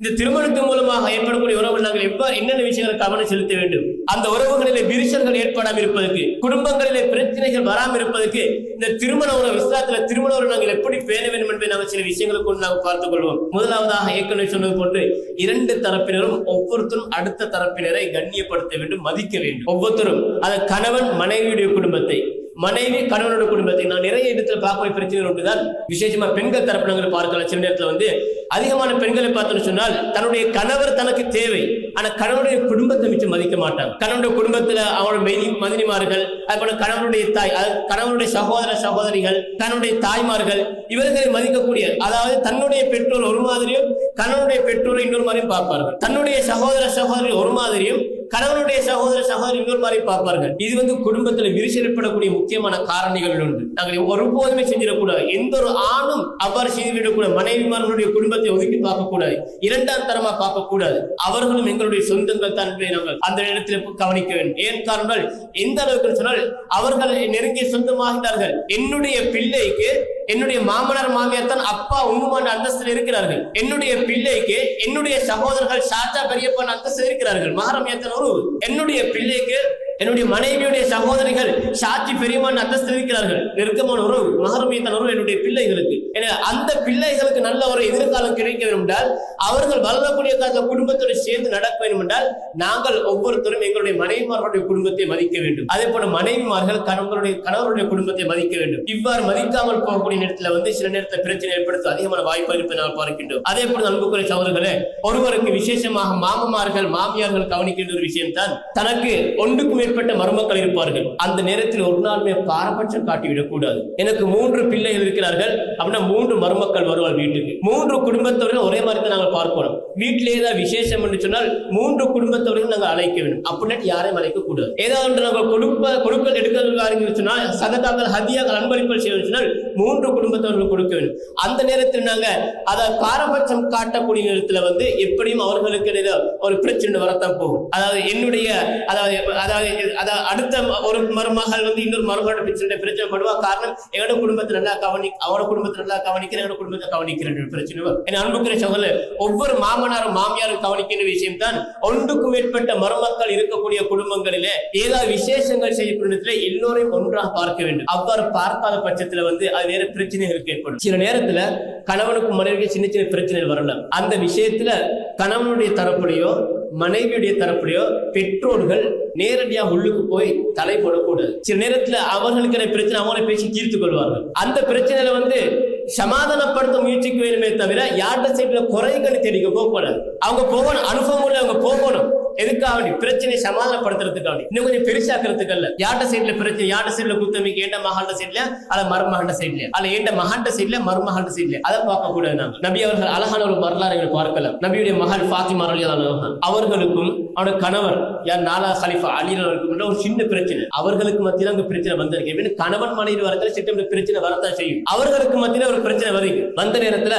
இந்த திருமணத்தின் மூலமாக ஏற்படக்கூடிய உறவுகள் நாங்கள் எவ்வாறு என்னென்ன விஷயங்களை கவனம் செலுத்த வேண்டும்? அந்த உறவுகளிலே விரிசல்கள் ஏற்படாமல் இருப்பதற்கு குடும்பங்களிலே பிரச்சனைகள் வராமல் இருப்பதற்கு இந்த திருமண உறவு விசாரத்தில் திருமண உறவு நாங்கள் எப்படி பேண வேண்டும் என்பதை நாங்கள் சில விஷயங்களை கொண்டு நாங்கள் பார்த்துக் கொள்வோம். முதலாவதாக ஏற்கனவே சொன்னது போன்று இரண்டு தரப்பினரும் ஒவ்வொருத்தரும் அடுத்த தரப்பினரை கண்ணியப்படுத்த வேண்டும் மதிக்க வேண்டும். ஒவ்வொருத்தரும் அது கணவன் மனைவியுடைய குடும்பத்தை மனைவி கணவனோட குடும்பத்தை நான் நிறைய இடத்துல பார்க்கக்கூடிய பிரச்சனைகள் ஒன்றுதான் விசேஷமா பெண்கள் தரப்பு நாங்கள் பார்க்கலாம். சில நேரத்தில் வந்து அதிகமான பெண்களை பார்த்தோம்னு சொன்னால் தன்னுடைய கணவர் தனக்கு தேவை. ஆனா கணவனுடைய குடும்பத்தை மிச்சம் மதிக்க மாட்டாங்க. கணவனுடைய குடும்பத்துல அவனோட மெய்தி மதினிமார்கள் அதுபோல கணவனுடைய தாய் கணவனுடைய சகோதர சகோதரிகள் தன்னுடைய தாய்மார்கள் இவர்களை மதிக்கக்கூடிய அதாவது தன்னுடைய பெற்றோர் ஒரு மாதிரியும் கணவனுடைய பெற்றோர் இன்னொரு மாதிரியும் பார்ப்பார்கள். தன்னுடைய சகோதர சகோதரி ஒரு மாதிரியும் கணவனுடைய சகோதர சகோதரி இன்னொரு மாதிரி பார்ப்பார்கள். இது வந்து குடும்பத்தில் விரிசல் ஏற்படக்கூடிய முக்கியமான காரணிகள் உண்டு நாங்கள் ஒருபோதுமே செஞ்சிடக்கூடாது. எந்த ஒரு ஆணும் அவ்வாறு செய்துவிடக்கூடாது. மனைவிமார்களுடைய குடும்பத்தை ஒதுக்கி பார்க்கக்கூடாது. இரண்டாம் தரமா பார்க்கக்கூடாது. அவர்களும் எங்களுடைய சொந்தங்கள் தான் என்பதை நாங்கள் அந்த இடத்தில் கவனிக்க வேண்டும். ஏன் காரணம் எந்த அளவுக்கு சொன்னால் அவர்கள் நெருங்கிய சொந்தமாகிறார்கள் என்னுடைய பிள்ளைக்கு என்னுடைய மாமனார் மாமியார் தான் அப்பா உண்மையான அந்தஸ்தில் இருக்கிறார்கள். என்னுடைய பிள்ளைக்கு என்னுடைய சகோதரர்கள் சாத்தா பெரியப்பன் அந்தஸ்தில் இருக்கிறார்கள். மகாரமியத்தன் உறவு. என்னுடைய பிள்ளைக்கு என்னுடைய மனைவியுடைய சகோதரிகள் சாட்சி பெரியமான் அந்தஸ்தில் இருக்கிறார்கள். நெருக்கமான உறவு மகரமியத்தன் உறவு என்னுடைய பிள்ளைகளுக்கு. என அந்த பிள்ளைகளுக்கு நல்ல ஒரு எதிர்காலம் கிடைக்க வேண்டும் என்றால் அவர்கள் வளரக்கூடிய காலத்தில் குடும்பத்தோடு சேர்ந்து நடக்க வேண்டும் என்றால் நாங்கள் ஒவ்வொருத்தரும் எங்களுடைய மனைவிமார்களுடைய குடும்பத்தை மதிக்க வேண்டும். அதே போல மனைவிமார்கள் கணவருடைய கணவருடைய குடும்பத்தை மதிக்க வேண்டும். இவ்வாறு மதிக்காமல் போகக்கூடிய நேரத்தில் வந்து சில நேரத்தில் பிரச்சனை ஏற்படுத்த அதிகமான வாய்ப்பு இருப்பதை நாம் பார்க்கின்றோம். அதே போல அன்புக்குரிய சகோதரர்களே ஒருவருக்கு விசேஷமாக மாமமார்கள் மாமியார்கள் கவனிக்கின்ற ஒரு விஷயம் தான் தனக்கு ஒன்றுக்கு எப்பேற்பட்ட மருமக்கள் இருப்பார்கள். அந்த நேரத்தில் ஒரு நாளுமே பாரபட்சம் காட்டிவிடக்கூடாது. எனக்கு மூன்று பிள்ளைகள் இருக்கிறார்கள். அப்படின்னா மூன்று மருமக்கள் வருவார் வீட்டுக்கு. மூன்று குடும்பத்தவர்கள் ஒரே மாதிரி தான் நாங்கள் பார்க்கணும். வீட்டிலே ஏதாவது விசேஷம் என்று சொன்னால் மூன்று குடும்பத்தவர்கள் நாங்கள் அழைக்க வேண்டும். அப்படின்னா யாரையும் அழைக்க கூடாது. ஏதாவது ஒன்று நாங்கள் கொடுப்ப கொடுக்கல் எடுக்கிறது சொன்னால் சதகாக்கள் ஹதியாக அன்பளிப்புகள் செய்ய சொன்னால் மூன்று குடும்பத்தவர்கள் கொடுக்க வேண்டும். அந்த நேரத்தில் நாங்க அதை பாரபட்சம் காட்டக்கூடிய நேரத்தில் வந்து எப்படியும் அவர்களுக்கு ஒரு பிரச்சனை வரத்தான் போகும். அதாவது என்னுடைய அதாவது அதாவது அதாவது அடுத்த ஒரு மருமகள் வந்து இன்னொரு மருமகளோட பிரச்சனை பிரச்சனை படுவா காரணம் எங்களோட குடும்பத்தை நல்லா கவனி அவரோட குடும்பத்தை நல்லா கவனிக்கிறேன் எங்களோட குடும்பத்தை கவனிக்கிறேன் பிரச்சனை வரும் என் அன்புக்கிற சகோதரர் ஒவ்வொரு மாமனாரும் மாமியாரும் கவனிக்கின்ற விஷயம் தான் ஒன்றுக்கும் மேற்பட்ட மருமக்கள் இருக்கக்கூடிய குடும்பங்களிலே ஏதாவது விசேஷங்கள் செய்யக்கூடிய இடத்துல எல்லோரையும் ஒன்றாக பார்க்க வேண்டும். அவ்வாறு பார்க்காத பட்சத்துல வந்து அது வேற பிரச்சனைகளுக்கு ஏற்படும். சில நேரத்துல கணவனுக்கும் மனைவிக்கு சின்ன சின்ன பிரச்சனைகள் வரலாம். அந்த விஷயத்துல கணவனுடைய தரப்புலையோ மனைவியுடைய தரப்புலையோ பெற்றோர்கள் நேரடியா உள்ளுக்கு போய் தலைப்படக்கூடாது. சில நேரத்துல அவர்களுக்கு பிரச்சனை அவங்களே பேசி தீர்த்து கொள்வார்கள். அந்த பிரச்சனையில வந்து சமாதானப்படுத்த முயற்சிக்க வேணுமே தவிர யார்கிட்ட சைட்ல குறைகளை தெரிவிக்க போகக்கூடாது அவங்க போகணும் அனுபவம் உள்ள அவங்க போகணும். எதுக்காக வேண்டி பிரச்சனையை சமாதானப்படுத்துறதுக்காக இன்னும் கொஞ்சம் பெருசாக்குறதுக்கு அல்ல. யாட்ட சைட்ல பிரச்சனை? யாட்ட சைட்ல குத்தமிக்கு ஏண்ட மகாண்ட சைட்ல? அல்ல மருமகாண்ட சைட்ல. அல்ல ஏண்ட மகாண்ட சைட்ல? மருமகாண்ட சைட்ல. அதை பார்க்க கூடாது நாங்க நபி அவர்கள் அழகான ஒரு வரலாறு பார்க்கலாம். நபியுடைய மகள் ஃபாத்திமா ரலியல்லாஹு அவர்களுக்கும் அவனோட கணவர் யார்? நாலா ஹலிஃபா அலிகளுக்கும் ஒரு சின்ன பிரச்சனை. அவர்களுக்கு மத்தியில் அங்க பிரச்சனை வந்திருக்கு எப்படின்னு கணவன் மனைவி வரத்துல சிட்டம் பிரச்சனை வரத்தான் செய்யும். அவர்களுக்கு மத்தியில் ஒரு பிரச்சனை வருது. வந்த நேரத்துல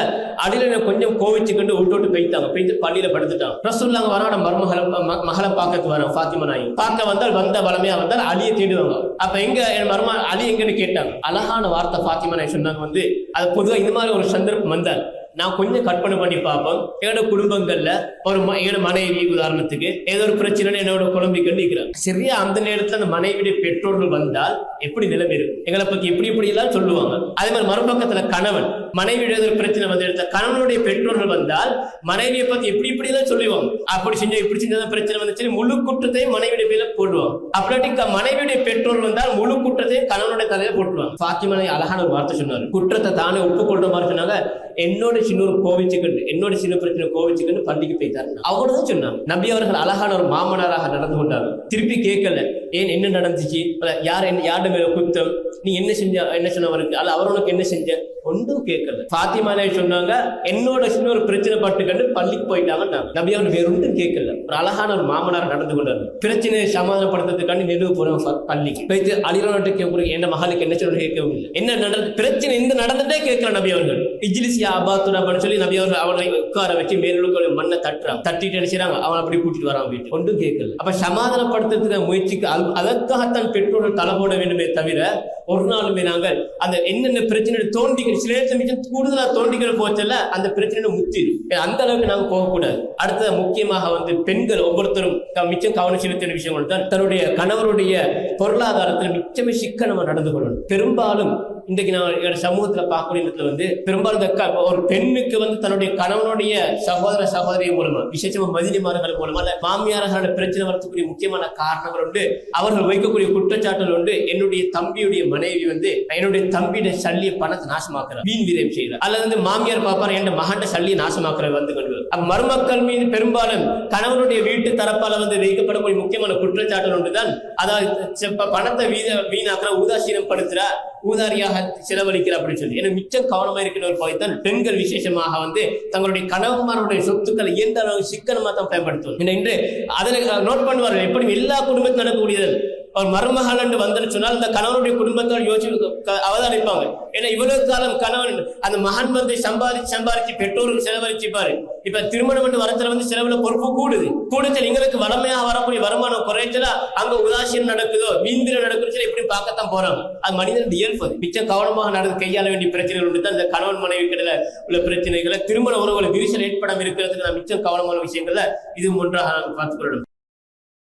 அடியில கொஞ்சம் கோவிச்சுக்கிட்டு விட்டு விட்டு பெய்த்தாங்க. பெய்த்து பள்ளியில படுத்துட்டாங்க ரசூல்லாங்க வரான மருமகளை ம- மகளை பார்க்க வரோம் ஃபாத்திமா நாயி. பார்க்க வந்தால் வந்த வளமையாக வந்தால் அலியை தேடுவாங்க. அப்ப எங்க என் மருமா அலி எங்கன்னு கேட்டாங்க. அழகான வார்த்தை ஃபாத்திமா நாயி சொன்னாங்க வந்து அது பொதுவாக இந்த மாதிரி ஒரு சந்தர்ப்பம் வந்தால் நான் கொஞ்சம் கற்பனை பண்ணி பார்ப்போம். என்னோட குடும்பங்கள்ல ஒரு ம- என்னோட மனைவி உதாரணத்துக்கு ஏதோ ஒரு பிரச்சனை என்னோட குழம்பிக்கன்னு இருக்கிறாங்க சரியா அந்த நேரத்துல அந்த மனைவியுடைய பெற்றோர்கள் வந்தால் எப்படி நிலைமை இருக்கும்? எங்களை பத்தி எப்படி எப்படி எல்லாம் சொல்லுவாங்க. அதே மாதிரி மறுபக்கத்துல கணவன் மனைவி ஒரு பிரச்சனை வந்து இடத்துல கணவனுடைய பெற்றோர்கள் வந்தால் மனைவியை பத்தி எப்படி இப்படி எல்லாம் சொல்லுவோம். அப்படி செஞ்சா இப்படி செஞ்சா பிரச்சனை வந்துச்சு. முழு குற்றத்தையும் மனைவியுடைய பேர்ல போடுவோம் அப்படி மனைவியுடைய பெற்றோர் வந்தால் முழு குற்றத்தையும் கணவனுடைய தலையில போட்டுருவாங்க. பாத்திமனை அழகான ஒரு வார்த்தை சொன்னாரு. குற்றத்தை தானே ஒப்புக்கொள்ற மாதிரி சொன்னாங்க. என்னோட சின்ன ஒரு கோவிச்சுக்கிட்டு என்னோட சின்ன பிரச்சனை கோவிச்சுக்கிட்டு பள்ளிக்கு போய்த்தாரு அவ்வளவுதான் சொன்னாங்க நம்பி அவர்கள் அழகான ஒரு மாமனாராக நடந்து கொண்டாங்க திருப்பி கேட்கல. ஏன் என்ன நடந்துச்சு? யார் என்ன யார்ட மேல குத்தம் நீ என்ன செஞ்ச என்ன சொன்னவருக்கு அல்ல அவர் உனக்கு என்ன செஞ்ச? ஒன்றும் கேட்கல. பாத்திமா சொன்னாங்க என்னோட சின்ன ஒரு பிரச்சனை பட்டுக்கண்டு பள்ளிக்கு போயிட்டாங்க நபி அவர் வேற ஒன்றும் கேட்கல. ஒரு அழகான ஒரு மாமனார் நடந்து கொண்டாரு. பிரச்சனையை சமாதானப்படுத்துறதுக்காண்டி நெடுவு போறோம் ப- பள்ளிக்கு. வைத்து அலிரநாட்டு கேட்க என் மகளுக்கு என்ன சொல்ல கேட்கவும் இல்லை. என்ன நடந்து பிரச்சனை இந்த நடந்துட்டே கேட்கல நபி அவர்கள். இஜ்லிஸ் அபாத்துடா சொல்லி நபி அவர்கள் அவர்களை உட்கார வச்சு மேலுக்கு மண்ணை தட்டுறாங்க. தட்டிட்டு நினைச்சாங்க அவன் அப்படி கூட்டிட்டு வரான் வீட்டு ஒன்றும் கேட்கல. அப்ப சமாதானப்படுத்துறதுக்கு முயற்சிக்கு அது- அதற்காகத்தான் பெற்றோர்கள் தலை போட வேண்டுமே தவிர ஒரு நாளுமே நாங்கள் அந்த என்னென்ன பிரச்சனை தோண்டிக்கிற சில நேரத்துல மிச்சம் கூடுதலா தோண்டிக்கிற போச்சல்ல அந்த பிரச்சனை முத்திடும் அந்த அளவுக்கு நாங்க போகக்கூடாது. அடுத்தது முக்கியமாக வந்து பெண்கள் ஒவ்வொருத்தரும் மிச்சம் கவனம் செலுத்தின விஷயங்கள் விஷயம் தான். தன்னுடைய கணவருடைய பொருளாதாரத்தில் மிச்சமே சிக்கனமா நடந்து கொள்ளணும். பெரும்பாலும் இன்றைக்கு நான் எங்களோட சமூகத்துல பார்க்கக்கூடிய இடத்துல வந்து பெரும்பாலும் இந்த ஒரு பெண்ணுக்கு வந்து தன்னுடைய கணவனுடைய சகோதர சகோதரிய மூலமா விசேஷமா மதினிமார்கள் மூலமா இல்ல மாமியார்களோட பிரச்சனை வரத்துக்குரிய முக்கியமான காரணங்கள் உண்டு. அவர்கள் வைக்கக்கூடிய குற்றச்சாட்டுகள் உண்டு. என்னுடைய தம்பியுடைய மனைவி வந்து என்னுடைய தம்பியிட சல்லிய பணத்தை நாசமாக்குறார். வீண் வீரம் செய்கிறார். அல்லது வந்து மாமியார் பாப்பார் என் மகண்ட சல்லியை நாசமாக்குற வந்து கொண்டு அப்ப மருமக்கள் மீது பெரும்பாலும் கணவனுடைய வீட்டு தரப்பால வந்து வைக்கப்படக்கூடிய முக்கியமான குற்றச்சாட்டு ஒன்றுதான். அதாவது பணத்தை வீண வீணாக்குற உதாசீனம் படுத்துறா ஊதாரியாக செலவழிக்கிற அப்படின்னு சொல்லி. ஏன்னா மிச்சம் கவனமா இருக்கிற ஒரு பகுதிதான் பெண்கள் விசேஷமாக வந்து தங்களுடைய கணவன்மாருடைய சொத்துக்களை எந்த அளவு சிக்கனமா தான் பயன்படுத்தும் என்று இன்று அதில் நோட் பண்ணுவார்கள். எப்படி எல்லா குடும்பத்தையும் நடக்கக்கூடியது? அவர் மருமகள் என்று வந்தன்னு சொன்னால் இந்த கணவனுடைய குடும்பத்தால் யோசிச்சு அவதானிப்பாங்க. ஏன்னா இவ்வளவு காலம் கணவன் அந்த மகன் வந்து சம்பாதிச்சு சம்பாதிச்சு பெற்றோருக்கு செலவழிச்சுப்பாரு. இப்ப திருமணம் என்று வரத்துல வந்து செலவுல பொறுப்பு கூடுது. கூடுச்சல் எங்களுக்கு வளமையாக வரக்கூடிய வருமானம் குறைச்சலா அங்க உதாசீனம் நடக்குதோ வீந்திரம் நடக்குது எப்படி பார்க்கத்தான் போறாங்க. அது மனிதன் இயல்பு மிச்சம் கவனமாக நடந்து கையாள வேண்டிய பிரச்சனைகள் உண்டு. இந்த கணவன் மனைவி கடல உள்ள பிரச்சனைகளை திருமண உறவுகள் விரிசல் ஏற்படாமல் இருக்கிறதுக்கு நான் மிச்சம் கவனமான விஷயங்கள்ல இது ஒன்றாக நாங்கள் பார்த்துக்கொள்ளணும்.